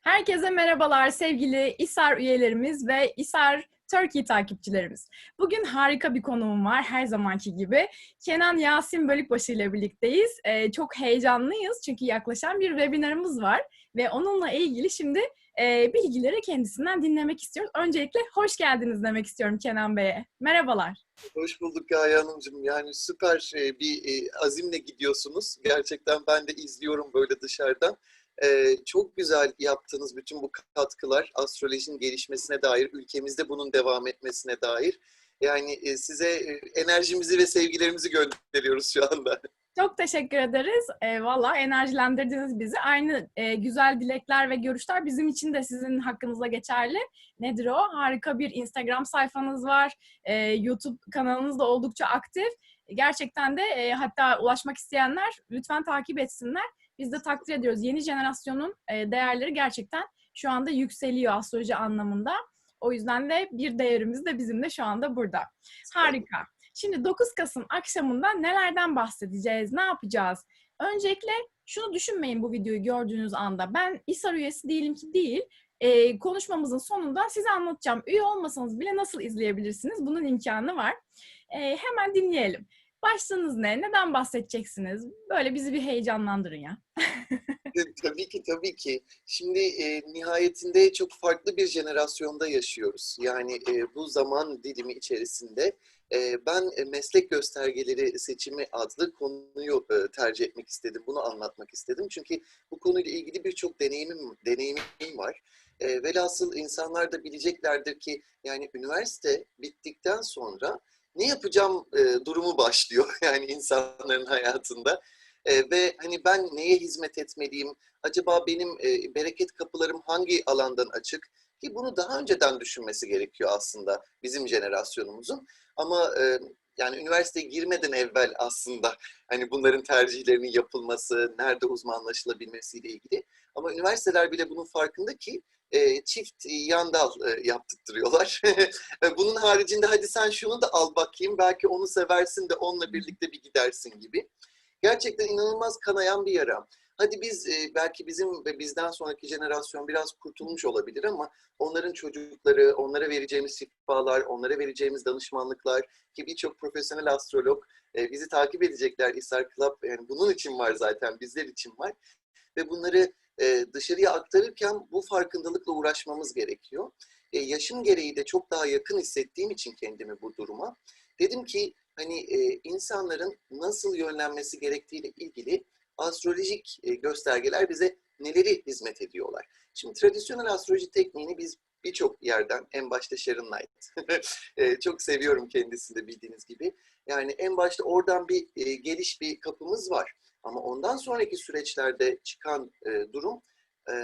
Herkese merhabalar sevgili İSAR üyelerimiz ve İSAR Turkey takipçilerimiz. Bugün harika bir konuğum var her zamanki gibi. Kenan Yasin Bölükbaşı ile birlikteyiz. Ee, çok heyecanlıyız çünkü yaklaşan bir webinarımız var ve onunla ilgili şimdi e, bilgileri kendisinden dinlemek istiyoruz. Öncelikle hoş geldiniz demek istiyorum Kenan Bey'e. Merhabalar. Hoş bulduk Gaye Hanımcığım. Yani süper e, bir e, azimle gidiyorsunuz. Gerçekten ben de izliyorum böyle dışarıdan. E, çok güzel yaptığınız bütün bu katkılar astrolojinin gelişmesine dair, ülkemizde bunun devam etmesine dair. Yani size enerjimizi ve sevgilerimizi gönderiyoruz şu anda. Çok teşekkür ederiz. E, Valla enerjilendirdiniz bizi. Aynı e, güzel dilekler ve görüşler bizim için de sizin hakkınızda geçerli. Nedir o? Harika bir Instagram sayfanız var. E, YouTube kanalınız da oldukça aktif. Gerçekten de e, hatta ulaşmak isteyenler lütfen takip etsinler. Biz de takdir ediyoruz. Yeni jenerasyonun e, değerleri gerçekten şu anda yükseliyor astroloji anlamında. O yüzden de bir değerimiz de bizim de şu anda burada. Harika. Şimdi 9 Kasım akşamında nelerden bahsedeceğiz, ne yapacağız? Öncelikle şunu düşünmeyin bu videoyu gördüğünüz anda. Ben İSAR üyesi değilim ki değil. Ee, konuşmamızın sonunda size anlatacağım. Üye olmasanız bile nasıl izleyebilirsiniz? Bunun imkanı var. Ee, hemen dinleyelim. Başlığınız ne? Neden bahsedeceksiniz? Böyle bizi bir heyecanlandırın ya. tabii ki tabii ki. Şimdi e, nihayetinde çok farklı bir jenerasyonda yaşıyoruz. Yani e, bu zaman dilimi içerisinde e, ben e, meslek göstergeleri seçimi adlı konuyu e, tercih etmek istedim. Bunu anlatmak istedim. Çünkü bu konuyla ilgili birçok deneyimim, deneyimim var. E, velhasıl insanlar da bileceklerdir ki yani üniversite bittikten sonra ne yapacağım e, durumu başlıyor yani insanların hayatında. E, ve hani ben neye hizmet etmeliyim? Acaba benim e, bereket kapılarım hangi alandan açık? Ki bunu daha önceden düşünmesi gerekiyor aslında bizim jenerasyonumuzun. Ama e, yani üniversiteye girmeden evvel aslında hani bunların tercihlerinin yapılması, nerede uzmanlaşılabilmesiyle ilgili. Ama üniversiteler bile bunun farkında ki e, çift yandal e, yaptırtıyorlar. Bunun haricinde hadi sen şunu da al bakayım belki onu seversin de onunla birlikte bir gidersin gibi. Gerçekten inanılmaz kanayan bir yara. Hadi biz e, belki bizim ve bizden sonraki jenerasyon biraz kurtulmuş olabilir ama onların çocukları, onlara vereceğimiz şifalar, onlara vereceğimiz danışmanlıklar ki birçok profesyonel astrolog e, bizi takip edecekler. İsar Club yani bunun için var zaten, bizler için var. Ve bunları e, dışarıya aktarırken bu farkındalıkla uğraşmamız gerekiyor. Yaşım gereği de çok daha yakın hissettiğim için kendimi bu duruma dedim ki hani insanların nasıl yönlenmesi gerektiğiyle ilgili astrolojik e, göstergeler bize neleri hizmet ediyorlar. Şimdi tradisyonel astroloji tekniğini biz birçok yerden, en başta Sharon Knight, e, çok seviyorum kendisini de bildiğiniz gibi. Yani en başta oradan bir e, geliş bir kapımız var. Ama ondan sonraki süreçlerde çıkan durum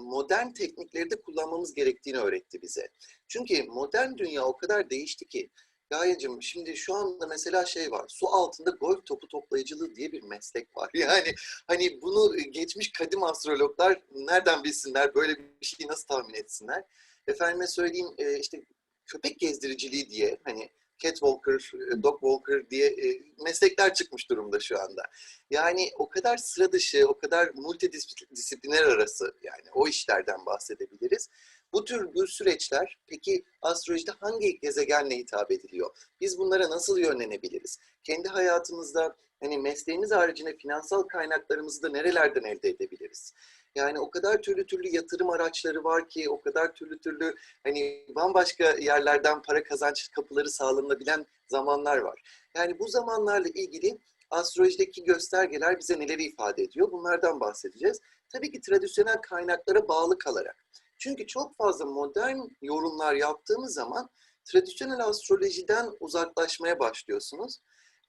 modern teknikleri de kullanmamız gerektiğini öğretti bize. Çünkü modern dünya o kadar değişti ki Gayecim şimdi şu anda mesela şey var. Su altında golf topu toplayıcılığı diye bir meslek var. Yani hani bunu geçmiş kadim astrologlar nereden bilsinler? Böyle bir şeyi nasıl tahmin etsinler? Efendime söyleyeyim e, işte köpek gezdiriciliği diye hani catwalker, dog walker diye e, meslekler çıkmış durumda şu anda. Yani o kadar sıra dışı, o kadar multidisipliner arası yani o işlerden bahsedebiliriz. Bu tür bu süreçler peki astrolojide hangi gezegenle hitap ediliyor? Biz bunlara nasıl yönlenebiliriz? Kendi hayatımızda hani mesleğimiz haricinde finansal kaynaklarımızı da nerelerden elde edebiliriz? Yani o kadar türlü türlü yatırım araçları var ki, o kadar türlü türlü hani bambaşka yerlerden para kazanç kapıları sağlanabilen zamanlar var. Yani bu zamanlarla ilgili astrolojideki göstergeler bize neleri ifade ediyor? Bunlardan bahsedeceğiz. Tabii ki tradisyonel kaynaklara bağlı kalarak. Çünkü çok fazla modern yorumlar yaptığımız zaman tradisyonel astrolojiden uzaklaşmaya başlıyorsunuz.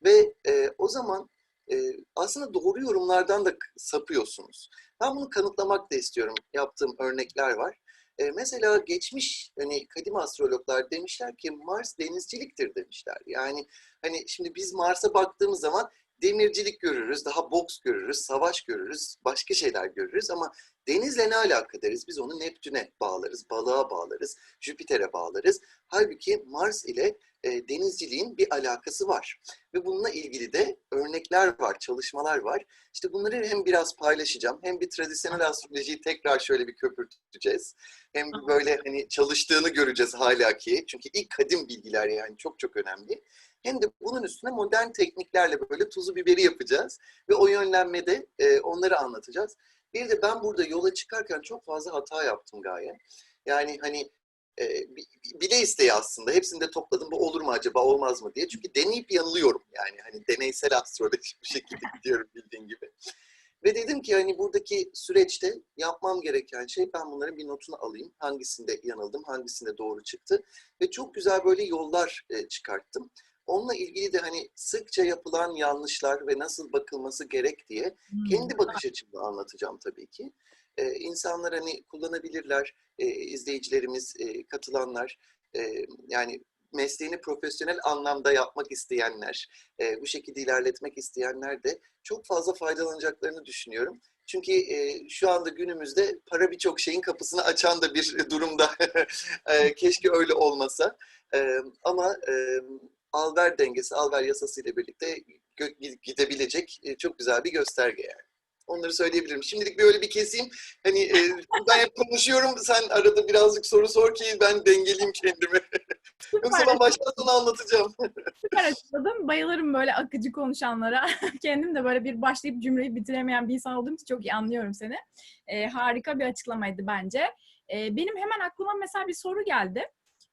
Ve e, o zaman e, aslında doğru yorumlardan da sapıyorsunuz. Ben bunu kanıtlamak da istiyorum. Yaptığım örnekler var. E, mesela geçmiş hani kadim astrologlar demişler ki Mars denizciliktir demişler. Yani hani şimdi biz Mars'a baktığımız zaman demircilik görürüz, daha boks görürüz, savaş görürüz, başka şeyler görürüz ama denizle ne alaka deriz? Biz onu Neptün'e bağlarız, balığa bağlarız, Jüpiter'e bağlarız. Halbuki Mars ile e, denizciliğin bir alakası var. Ve bununla ilgili de örnekler var, çalışmalar var. İşte bunları hem biraz paylaşacağım, hem bir tradisyonel astrolojiyi tekrar şöyle bir köpürteceğiz. Hem böyle hani çalıştığını göreceğiz hala ki. Çünkü ilk kadim bilgiler yani çok çok önemli. Hem de bunun üstüne modern tekniklerle böyle tuzu biberi yapacağız. Ve o yönlenmede e, onları anlatacağız. Bir de ben burada yola çıkarken çok fazla hata yaptım Gaye. Yani hani e, bile isteği aslında. Hepsini de topladım. Bu olur mu acaba, olmaz mı diye. Çünkü deneyip yanılıyorum. Yani hani deneysel astroloji bir şekilde gidiyorum bildiğin gibi. Ve dedim ki hani buradaki süreçte yapmam gereken şey ben bunların bir notunu alayım. Hangisinde yanıldım, hangisinde doğru çıktı. Ve çok güzel böyle yollar e, çıkarttım. Onunla ilgili de hani sıkça yapılan yanlışlar ve nasıl bakılması gerek diye kendi bakış açımı anlatacağım tabii ki. Ee, insanlar hani kullanabilirler, e, izleyicilerimiz, e, katılanlar, e, yani mesleğini profesyonel anlamda yapmak isteyenler, e, bu şekilde ilerletmek isteyenler de çok fazla faydalanacaklarını düşünüyorum. Çünkü e, şu anda günümüzde para birçok şeyin kapısını açan da bir durumda. e, keşke öyle olmasa. E, ama e, alver dengesi, alver yasası ile birlikte gidebilecek e, çok güzel bir gösterge yani. Onları söyleyebilirim. Şimdilik böyle bir keseyim. Hani e, ben hep konuşuyorum. Sen arada birazcık soru sor ki ben dengeleyeyim kendimi. Yoksa ben baştan sona anlatacağım. Süper açıkladın. Bayılırım böyle akıcı konuşanlara. Kendim de böyle bir başlayıp cümleyi bitiremeyen bir insan olduğum için çok iyi anlıyorum seni. E, harika bir açıklamaydı bence. E, benim hemen aklıma mesela bir soru geldi.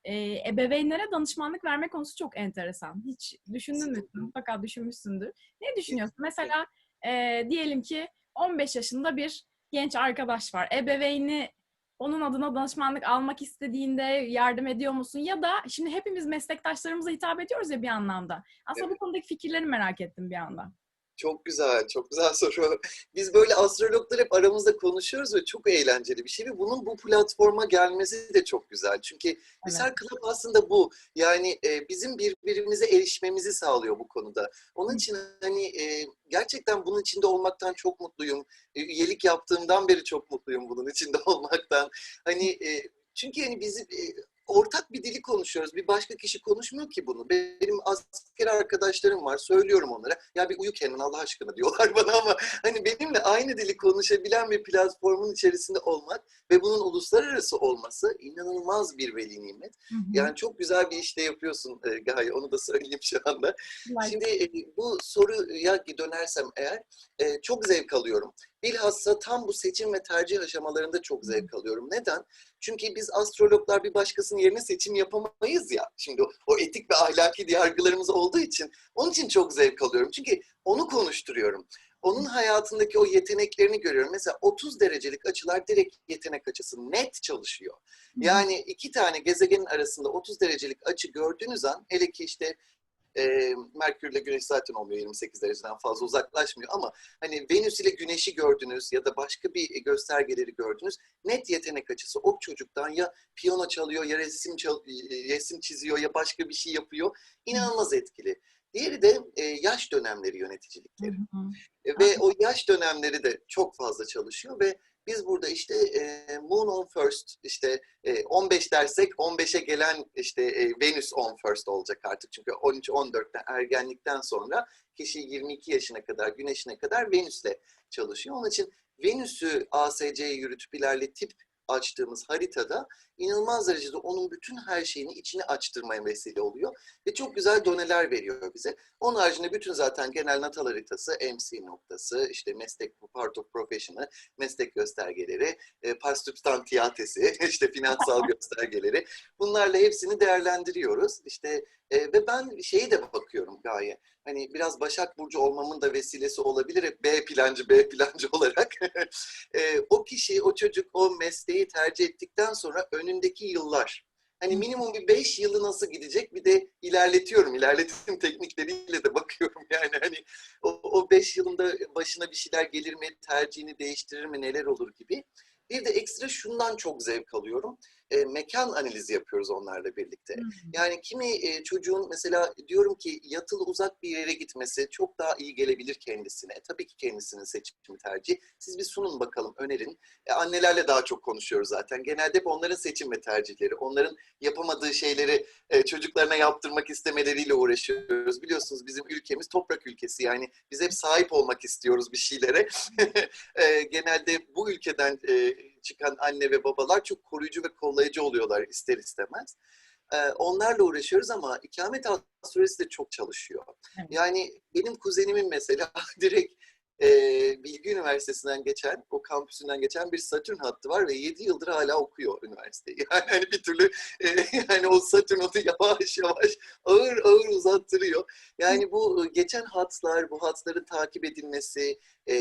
E, ebeveynlere danışmanlık verme konusu çok enteresan. Hiç düşündün mü? Mutlaka düşünmüşsündür. Ne düşünüyorsun? Mesela e, diyelim ki 15 yaşında bir genç arkadaş var. Ebeveyni onun adına danışmanlık almak istediğinde yardım ediyor musun? Ya da şimdi hepimiz meslektaşlarımıza hitap ediyoruz ya bir anlamda. Aslında evet. bu konudaki fikirlerini merak ettim bir anda. Çok güzel, çok güzel soru. Biz böyle astrologlar hep aramızda konuşuyoruz ve çok eğlenceli bir şey. Ve bunun bu platforma gelmesi de çok güzel. Çünkü evet. Mesela Club aslında bu. Yani e, bizim birbirimize erişmemizi sağlıyor bu konuda. Onun için hani e, gerçekten bunun içinde olmaktan çok mutluyum. E, üyelik yaptığımdan beri çok mutluyum bunun içinde olmaktan. Hani e, çünkü hani bizi e, ortak bir dili konuşuyoruz. Bir başka kişi konuşmuyor ki bunu. Benim asker arkadaşlarım var. Söylüyorum onlara. Ya bir uyu kendin Allah aşkına diyorlar bana ama hani benimle aynı dili konuşabilen bir platformun içerisinde olmak ve bunun uluslararası olması inanılmaz bir veli nimet. Hı hı. Yani çok güzel bir işte yapıyorsun e, Gaye. Onu da söyleyeyim şu anda. Like. Şimdi e, bu soruya dönersem eğer e, çok zevk alıyorum. Bilhassa tam bu seçim ve tercih aşamalarında çok zevk alıyorum. Neden? Çünkü biz astrologlar bir başkasının yerine seçim yapamayız ya. Şimdi o, etik ve ahlaki yargılarımız olduğu için onun için çok zevk alıyorum. Çünkü onu konuşturuyorum. Onun hayatındaki o yeteneklerini görüyorum. Mesela 30 derecelik açılar direkt yetenek açısı net çalışıyor. Yani iki tane gezegenin arasında 30 derecelik açı gördüğünüz an hele ki işte e, Merkür ile Güneş zaten olmuyor 28 dereceden fazla uzaklaşmıyor ama hani Venüs ile Güneş'i gördünüz ya da başka bir göstergeleri gördünüz. Net yetenek açısı o çocuktan ya piyano çalıyor ya resim çal resim çiziyor ya başka bir şey yapıyor. İnanılmaz etkili. Diğeri de e, yaş dönemleri yöneticilikleri. Hı hı. E, ve o yaş dönemleri de çok fazla çalışıyor ve biz burada işte e, Moon on First işte e, 15 dersek 15'e gelen işte e, Venüs on First olacak artık. Çünkü 13-14'te ergenlikten sonra kişi 22 yaşına kadar, güneşine kadar Venüs'le çalışıyor. Onun için Venüs'ü ASC'ye yürütüp ilerletip açtığımız haritada inanılmaz derecede onun bütün her şeyini içine açtırmaya vesile oluyor. Ve çok güzel doneler veriyor bize. Onun haricinde bütün zaten genel natal haritası, MC noktası, işte meslek part of profession'ı, meslek göstergeleri, e, parsubstantiyatesi, işte finansal göstergeleri. Bunlarla hepsini değerlendiriyoruz. İşte e, ve ben şeyi de bakıyorum gaye. Hani biraz Başak Burcu olmamın da vesilesi olabilir. Hep B plancı, B plancı olarak. e, o kişi, o çocuk o mesleği tercih ettikten sonra önündeki yıllar Hani minimum bir beş yılı nasıl gidecek bir de ilerletiyorum. İlerletim teknikleriyle de bakıyorum yani hani o, o beş yılında başına bir şeyler gelir mi, tercihini değiştirir mi, neler olur gibi. Bir de ekstra şundan çok zevk alıyorum. E, mekan analizi yapıyoruz onlarla birlikte. Hmm. Yani kimi e, çocuğun mesela diyorum ki yatılı uzak bir yere gitmesi çok daha iyi gelebilir kendisine. Tabii ki kendisinin seçimi tercihi. Siz bir sunun bakalım, önerin. E, annelerle daha çok konuşuyoruz zaten. Genelde hep onların seçim ve tercihleri, onların yapamadığı şeyleri e, çocuklarına yaptırmak istemeleriyle uğraşıyoruz. Biliyorsunuz bizim ülkemiz toprak ülkesi. Yani biz hep sahip olmak istiyoruz bir şeylere. E, genelde bu ülkeden e, çıkan anne ve babalar çok koruyucu ve kollayıcı oluyorlar ister istemez. E, onlarla uğraşıyoruz ama ikamet süresi de çok çalışıyor. Evet. Yani benim kuzenimin mesela direkt e, Bilgi Üniversitesi'nden geçen, o kampüsünden geçen bir Satürn hattı var ve 7 yıldır hala okuyor üniversiteyi. Yani hani bir türlü e, yani o Satürn onu yavaş yavaş ağır ağır uzattırıyor. Yani bu e, geçen hatlar, bu hatların takip edilmesi, e,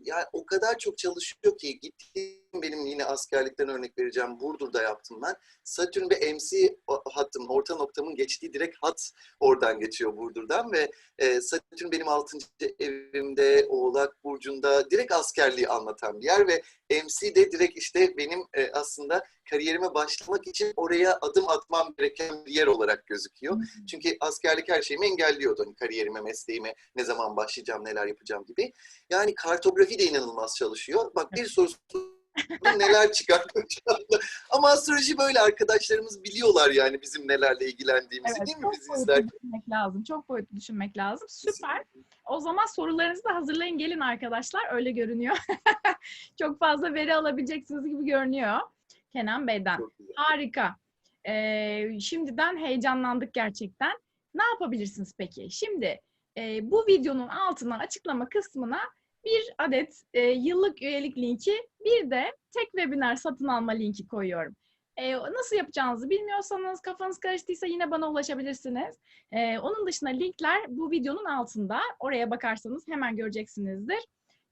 yani o kadar çok çalışıyor ki gittiğim benim yine askerlikten örnek vereceğim. Burdur'da yaptım ben. Satürn ve MC hattımın, orta noktamın geçtiği direkt hat oradan geçiyor Burdur'dan ve e, Satürn benim 6. evimde, Oğlak Burcu'nda direkt askerliği anlatan bir yer ve MC de direkt işte benim e, aslında kariyerime başlamak için oraya adım atmam gereken bir yer olarak gözüküyor. Hmm. Çünkü askerlik her şeyimi engelliyordu. Hani kariyerime, mesleğime, ne zaman başlayacağım, neler yapacağım gibi. Yani kartografi de inanılmaz çalışıyor. Bak bir sorusu neler çıkarttım şu anda. Ama astroloji böyle arkadaşlarımız biliyorlar yani bizim nelerle ilgilendiğimizi Evet, değil mi çok bizi boyutlu izlerken? düşünmek lazım. Çok boyutlu düşünmek lazım. Süper. O zaman sorularınızı da hazırlayın gelin arkadaşlar. Öyle görünüyor. çok fazla veri alabileceksiniz gibi görünüyor. Kenan Bey'den. Harika. Ee, şimdiden heyecanlandık gerçekten. Ne yapabilirsiniz peki? Şimdi e, bu videonun altına açıklama kısmına bir adet e, yıllık üyelik linki, bir de tek webinar satın alma linki koyuyorum. E, nasıl yapacağınızı bilmiyorsanız, kafanız karıştıysa yine bana ulaşabilirsiniz. E, onun dışında linkler bu videonun altında. Oraya bakarsanız hemen göreceksinizdir.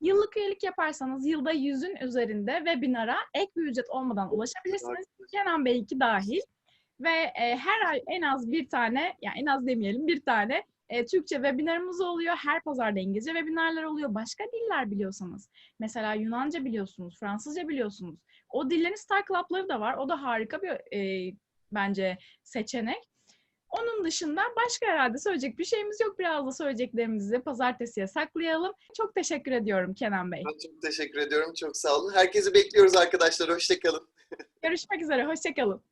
Yıllık üyelik yaparsanız yılda yüzün üzerinde webinara ek bir ücret olmadan ulaşabilirsiniz. Kenan Bey'inki dahil. Ve e, her ay en az bir tane, yani en az demeyelim bir tane e, Türkçe webinarımız oluyor. Her pazarda İngilizce webinarlar oluyor. Başka diller biliyorsanız. Mesela Yunanca biliyorsunuz, Fransızca biliyorsunuz. O dillerin Star Club'ları da var. O da harika bir e, bence seçenek. Onun dışında başka herhalde söyleyecek bir şeyimiz yok. Biraz da söyleyeceklerimizi pazartesiye saklayalım. Çok teşekkür ediyorum Kenan Bey. Ben çok teşekkür ediyorum. Çok sağ olun. Herkesi bekliyoruz arkadaşlar. Hoşçakalın. Görüşmek üzere. Hoşçakalın.